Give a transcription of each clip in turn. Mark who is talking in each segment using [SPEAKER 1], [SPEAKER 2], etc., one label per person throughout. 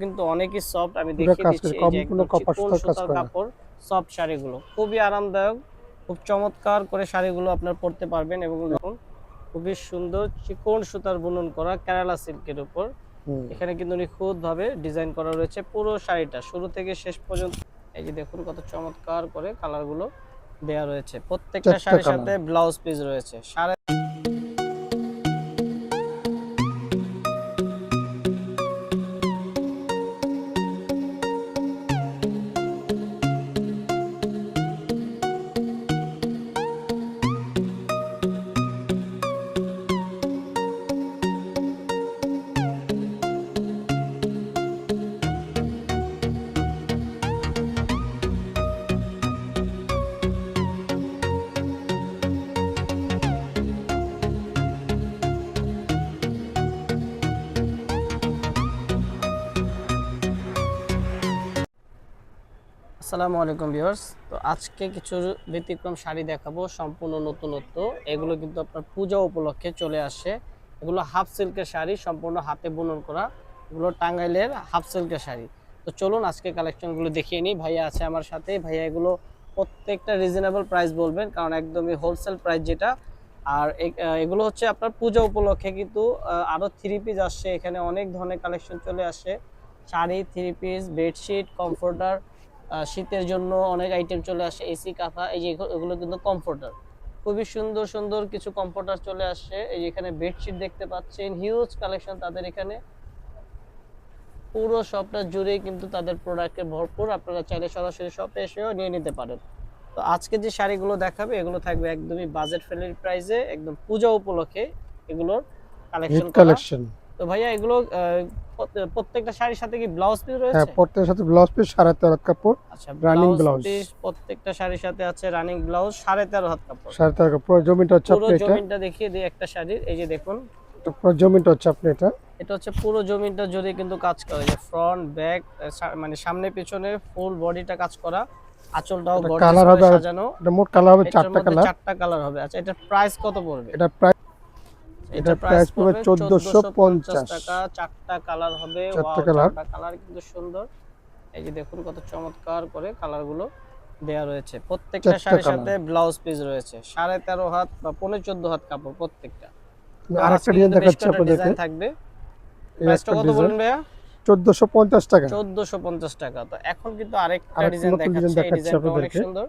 [SPEAKER 1] কিন্তু অনেকই সফট আমি দেখিয়ে দিচ্ছি
[SPEAKER 2] সুতার।
[SPEAKER 1] কাপড় সফট শাড়িগুলো। খুবই আরামদায়ক খুব চমৎকার করে শাড়িগুলো আপনার পরতে পারবেন এবং দেখুন খুবই সুন্দর চিকন সুতার বুনন করা কেরালা সিল্কের উপর। এখানে কিন্তু নিখুঁত ভাবে ডিজাইন করা রয়েছে পুরো শাড়িটা। শুরু থেকে শেষ পর্যন্ত এই যে দেখুন কত চমৎকার করে কালারগুলো দেয়া রয়েছে। প্রত্যেকটা শাড়ির সাথে ব্লাউজ পিস রয়েছে। সাড়ে আসসালামু আলাইকুম ভিউয়ার্স। তো আজকে কিছু ব্যতিক্রম শাড়ি দেখাবো, সম্পূর্ণ নতুনত্ব। এগুলো কিন্তু আপনার পূজা উপলক্ষে চলে আসে। এগুলো হাফ সিল্কের শাড়ি, সম্পূর্ণ হাতে বুনন করা। এগুলো টাঙ্গাইলের হাফ সিল্কের শাড়ি। তো চলুন আজকে কালেকশনগুলো দেখিয়ে নিই। ভাইয়া আছে আমার সাথে। ভাইয়া এগুলো প্রত্যেকটা রিজনেবল প্রাইস বলবেন, কারণ একদমই হোলসেল প্রাইস যেটা। আর এগুলো হচ্ছে আপনার পূজা উপলক্ষে কিন্তু আরও আরও থ্রি পিস আসছে। এখানে অনেক ধরনের কালেকশন চলে আসে। Sari three piece bedsheet comforter শীতের জন্য অনেক আইটেম চলে আসে এসি কাঁথা এই যে এগুলো কিন্তু কমফোর্টার খুবই সুন্দর সুন্দর কিছু কমফোর্টার চলে আসছে এই যে এখানে বেডশিট দেখতে পাচ্ছেন হিউজ কালেকশন তাদের এখানে। পুরো শপটা জুড়েই কিন্তু তাদের প্রোডাক্টে ভরপুর। আপনারা চাইলে সরাসরি শপে এসেও নিয়ে নিতে পারেন। তো আজকে যে শাড়িগুলো দেখাবে এগুলো থাকবে একদমই বাজেট ফ্রেন্ডলি প্রাইসে একদম পূজা উপলক্ষে এগুলোর কালেকশন
[SPEAKER 2] কালেকশন
[SPEAKER 1] তো ভাইয়া এগুলো প্রত্যেকটা শাড়ির সাথে কি ব্লাউজ পিস
[SPEAKER 2] হ্যাঁ
[SPEAKER 1] রয়েছে?
[SPEAKER 2] সাথে ব্লাউজ পিস তেরো কাপড়
[SPEAKER 1] আচ্ছা
[SPEAKER 2] running
[SPEAKER 1] ব্লাউজ পিস প্রত্যেকটা শাড়ির সাথে আছে রানিং ব্লাউজ হাত কাপড়।
[SPEAKER 2] কাপড় পুরো জমিটা হচ্ছে আপনি এটা।
[SPEAKER 1] জমিনটা দেখিয়ে দিই একটা শাড়ির এই যে দেখুন।
[SPEAKER 2] এটা পুরো জমিটা হচ্ছে আপনি এটা।
[SPEAKER 1] এটা হচ্ছে পুরো জমিনটা জুড়ে কিন্তু কাজ করে যে ফ্রন্ট ব্যাক মানে সামনে পিছনে ফুল বডিটা কাজ করা। আঁচলটাও
[SPEAKER 2] আর-
[SPEAKER 1] সাজানো।
[SPEAKER 2] এটা মোট কালার হবে চারটা কালার
[SPEAKER 1] চারটা কালার হবে। আচ্ছা এটা প্রাইস কত পড়বে?
[SPEAKER 2] এটা
[SPEAKER 1] এটার প্রাইস
[SPEAKER 2] পড়বে
[SPEAKER 1] পড়বে
[SPEAKER 2] 1450
[SPEAKER 1] টাকা। চারটা কালার হবে।
[SPEAKER 2] চারটা।
[SPEAKER 1] চারটা কালার কিন্তু সুন্দর। এই যে দেখুন কত চমৎকার করে কালারগুলো দেয়া রয়েছে। প্রত্যেকটা শাড়ির। সাথে ব্লাউজ পিস রয়েছে। সাড়ে তেরো হাত বা পনেরো চোদ্দ হাত কাপড় প্রত্যেকটা।
[SPEAKER 2] আরেকটা ডিজাইন দেখাচ্ছি
[SPEAKER 1] কয়েকটা
[SPEAKER 2] আপনাদেরকে।
[SPEAKER 1] ডিজাইন থাকবে। প্রাইসটা কত বলুন ভাইয়া?
[SPEAKER 2] চোদ্দশো পঞ্চাশ টাকা।
[SPEAKER 1] চোদ্দশো পঞ্চাশ টাকা। তো এখন কিন্তু আরেকটা ডিজাইন এই
[SPEAKER 2] দেখাচ্ছি
[SPEAKER 1] ডিজাইনটা অনেক সুন্দর।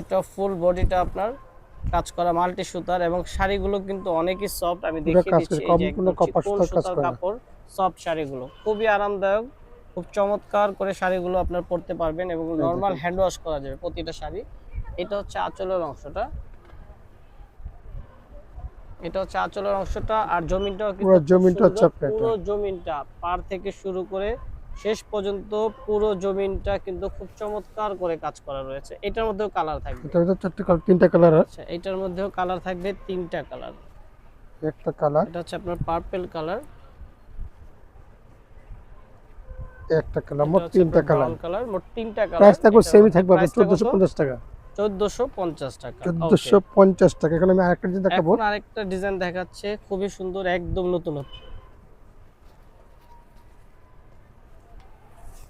[SPEAKER 1] এটা ফুল বডিটা আপনার কাজ করা মাল্টি সুতার এবং শাড়িগুলো কিন্তু অনেকই সফট আমি দেখিয়ে দিচ্ছি
[SPEAKER 2] সুতার।
[SPEAKER 1] কাপড় সফট শাড়িগুলো খুবই আরামদায়ক খুব চমৎকার করে শাড়িগুলো আপনার পরতে পারবেন এবং নর্মাল হ্যান্ড ওয়াশ করা যাবে প্রতিটা শাড়ি এটা হচ্ছে আঁচলের অংশটা এটা হচ্ছে আঁচলের অংশটা আর জমিনটাও কিন্তু
[SPEAKER 2] পুরো জমিনটা।
[SPEAKER 1] পুরো জমিনটা পার থেকে শুরু করে শেষ পর্যন্ত পুরো জমিনটা কিন্তু খুব চমৎকার করে কাজ করা রয়েছে। এটার মধ্যেও কালার থাকবে।
[SPEAKER 2] চারটে কালার তিনটা কালার
[SPEAKER 1] আচ্ছা এটার মধ্যেও কালার থাকবে তিনটা কালার
[SPEAKER 2] একটা কালার
[SPEAKER 1] এটা হচ্ছে আপনার পার্পল কালার
[SPEAKER 2] একটা কালার মোট তিনটা কালার
[SPEAKER 1] কালার মোট তিনটা কালার
[SPEAKER 2] প্রাইস থাকবে সেমই থাকবে আপনার চোদ্দশো পঞ্চাশ টাকা।
[SPEAKER 1] চোদ্দশো পঞ্চাশ টাকা
[SPEAKER 2] চোদ্দশো পঞ্চাশ টাকা। এখন আমি আরেকটা ডিজাইন দেখাবো।
[SPEAKER 1] আরেকটা ডিজাইন দেখাচ্ছে খুবই সুন্দর একদম নতুন।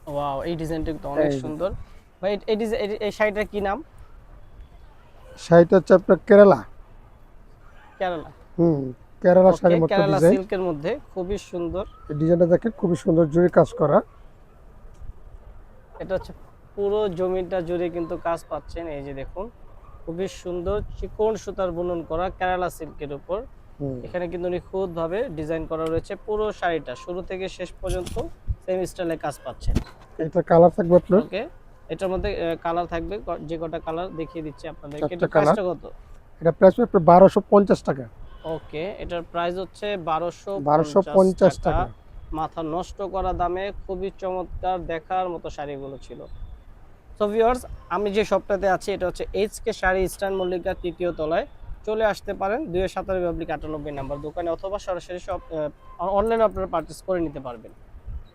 [SPEAKER 1] ওয়াও এই ডিজাইনটা কিন্তু অনেক সুন্দর। ভাই এই- এই শাড়িটার কি নাম?
[SPEAKER 2] শাড়িটা হচ্ছে আপনার কেরালা।
[SPEAKER 1] কেরালা।
[SPEAKER 2] হুম কেরালা শাড়ির মতো
[SPEAKER 1] কেরালা সিল্কের মধ্যে খুবই সুন্দর।
[SPEAKER 2] এই ডিজাইনটা দেখেন খুবই সুন্দর জুড়ে কাজ করা।
[SPEAKER 1] এটা হচ্ছে পুরো জমিটা জুড়ে কিন্তু কাজ পাচ্ছেন এই যে দেখুন। খুবই সুন্দর চিকন সুতার বুনন করা কেরালা সিল্কের উপর। এখানে কিন্তু নিখুঁত ভাবে ডিজাইন করা রয়েছে পুরো শাড়িটা শুরু থেকে শেষ পর্যন্ত। সেম স্টাইলে কাজ পাচ্ছেন।
[SPEAKER 2] এটা কালার থাকবে আপনার?
[SPEAKER 1] ওকে এটার মধ্যে কালার থাকবে যে কটা কালার দেখিয়ে দিচ্ছি আপনাদেরকে। এটা। প্রাইসটা কত?
[SPEAKER 2] এটা প্রাইস আপনার বারোশো পঞ্চাশ টাকা।
[SPEAKER 1] ওকে এটার প্রাইস হচ্ছে বারোশো
[SPEAKER 2] বারোশো পঞ্চাশ টাকা।
[SPEAKER 1] মাথা নষ্ট করা দামে খুবই চমৎকার দেখার মতো শাড়িগুলো ছিল। সো ভিউয়ার্স আমি যে শপটাতে আছি এটা হচ্ছে এইচকে শাড়ি ইস্টার্ন মল্লিকা তৃতীয় তলায়। চলে আসতে পারেন দুই সাতাশ পাবলিক আটানব্বই নাম্বার দোকানে অথবা সরাসরি সব অনলাইনে আপনারা পারচেস করে নিতে পারবেন।